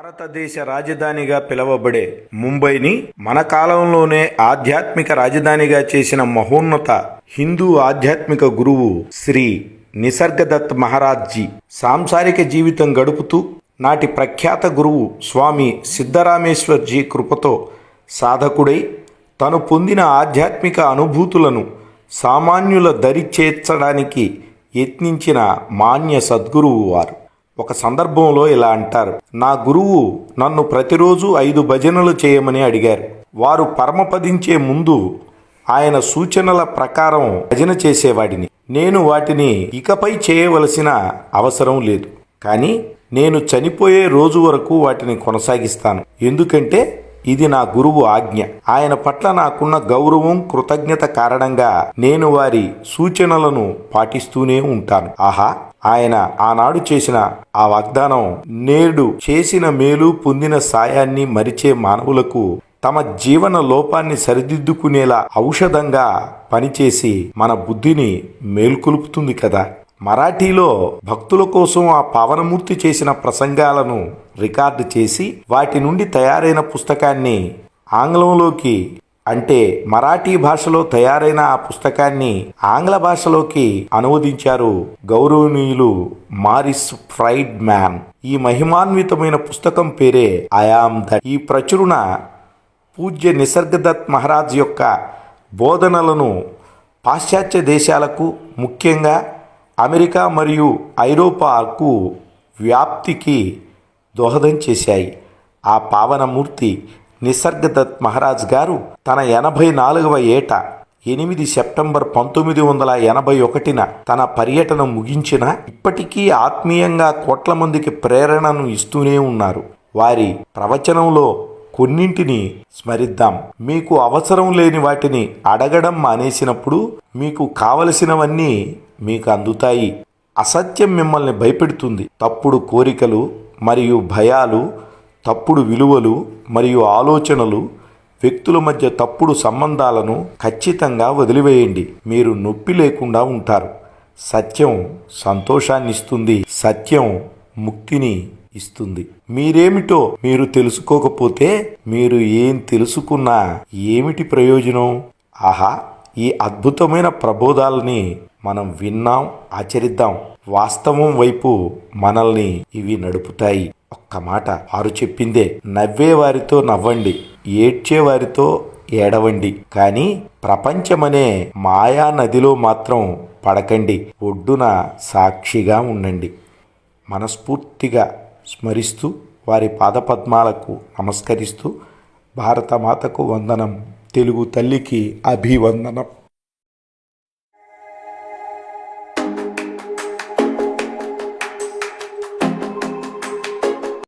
భారతదేశ రాజధానిగా పిలువబడే ముంబైని మన కాలంలోనే ఆధ్యాత్మిక రాజధానిగా చేసిన మహోన్నత హిందూ ఆధ్యాత్మిక గురువు శ్రీ నిసర్గదత్ మహారాజ్జీ సాంసారిక జీవితం గడుపుతూ నాటి ప్రఖ్యాత గురువు స్వామి సిద్ధరామేశ్వర్జీ కృపతో సాధకుడై తను పొందిన ఆధ్యాత్మిక అనుభూతులను సామాన్యుల దరి చేర్చడానికి యత్నించిన మాన్య సద్గురువు వారు. ఒక సందర్భంలో ఇలా అంటారు. నా గురువు నన్ను ప్రతిరోజు ఐదు భజనలు చేయమని అడిగారు. వారు పరమపదించే ముందు ఆయన సూచనల ప్రకారం భజన చేసేవాడిని. నేను వాటిని ఇకపై చేయవలసిన అవసరం లేదు. కానీ నేను చనిపోయే రోజు వరకు వాటిని కొనసాగిస్తాను. ఎందుకంటే ఇది నా గురువు ఆజ్ఞ. ఆయన పట్ల నాకున్న గౌరవం కృతజ్ఞత కారణంగా నేను వారి సూచనలను పాటిస్తూనే ఉంటాను. ఆహా! ఆయన ఆనాడు చేసిన ఆ వాగ్దానం నేడు చేసిన మేలు పొందిన సాయాన్ని మరిచే మానవులకు తమ జీవన లోపాన్ని సరిదిద్దుకునేలా ఔషధంగా పనిచేసి మన బుద్ధిని మేల్కొలుపుతుంది కదా. మరాఠీలో భక్తుల కోసం ఆ పావనమూర్తి చేసిన ప్రసంగాలను రికార్డు చేసి వాటి నుండి తయారైన పుస్తకాన్ని ఆంగ్లంలోకి అంటే మరాఠీ భాషలో తయారైన ఆ పుస్తకాన్ని ఆంగ్ల భాషలోకి అనువదించారు గౌరవనీయులు మారిస్ ఫ్రైడ్ మ్యాన్. ఈ మహిమాన్వితమైన పుస్తకం పేరే ఐఆమ్ ద ఈ ప్రచురణ పూజ్య నిసర్గదత్ మహారాజ్ యొక్క బోధనలను పాశ్చాత్య దేశాలకు ముఖ్యంగా అమెరికా మరియు ఐరోపాకు వ్యాప్తికి దోహదం చేశాయి. ఆ పావనమూర్తి నిసర్గదత్ మహారాజ్ గారు తన ఎనభై నాలుగవ ఏట ఎనిమిది సెప్టెంబర్ పంతొమ్మిది వందల ఎనభై ఒకటిన తన పర్యటన ముగించిన ఇప్పటికీ ఆత్మీయంగా కోట్ల మందికి ప్రేరణను ఇస్తూనే ఉన్నారు. వారి ప్రవచనంలో కొన్నింటిని స్మరిద్దాం. మీకు అవసరం లేని వాటిని అడగడం మానేసినప్పుడు మీకు కావలసినవన్నీ మీకు అందుతాయి. అసత్యం మిమ్మల్ని భయపెడుతుంది. తప్పుడు కోరికలు మరియు భయాలు తప్పుడు విలువలు మరియు ఆలోచనలు వ్యక్తుల మధ్య తప్పుడు సంబంధాలను ఖచ్చితంగా వదిలివేయండి. మీరు నొప్పి లేకుండా ఉంటారు. సత్యం సంతోషాన్ని ఇస్తుంది సత్యం ముక్తిని ఇస్తుంది. మీరేమిటో మీరు తెలుసుకోకపోతే మీరు ఏం తెలుసుకున్నా ఏమిటి ప్రయోజనం? ఆహా ఈ అద్భుతమైన ప్రబోధాలని మనం విన్నాం ఆచరిద్దాం. వాస్తవం వైపు మనల్ని ఇవి నడుపుతాయి. ఒక్క మాట. వారు చెప్పిందే నవ్వేవారితో నవ్వండి ఏడ్చే వారితో ఏడవండి. కానీ ప్రపంచమనే మాయా నదిలో మాత్రం పడకండి ఒడ్డున సాక్షిగా ఉండండి. మనస్ఫూర్తిగా స్మరిస్తూ వారి పాదపద్మాలకు నమస్కరిస్తూ భారతమాతకు వందనం తెలుగు తల్లికి అభివందనం.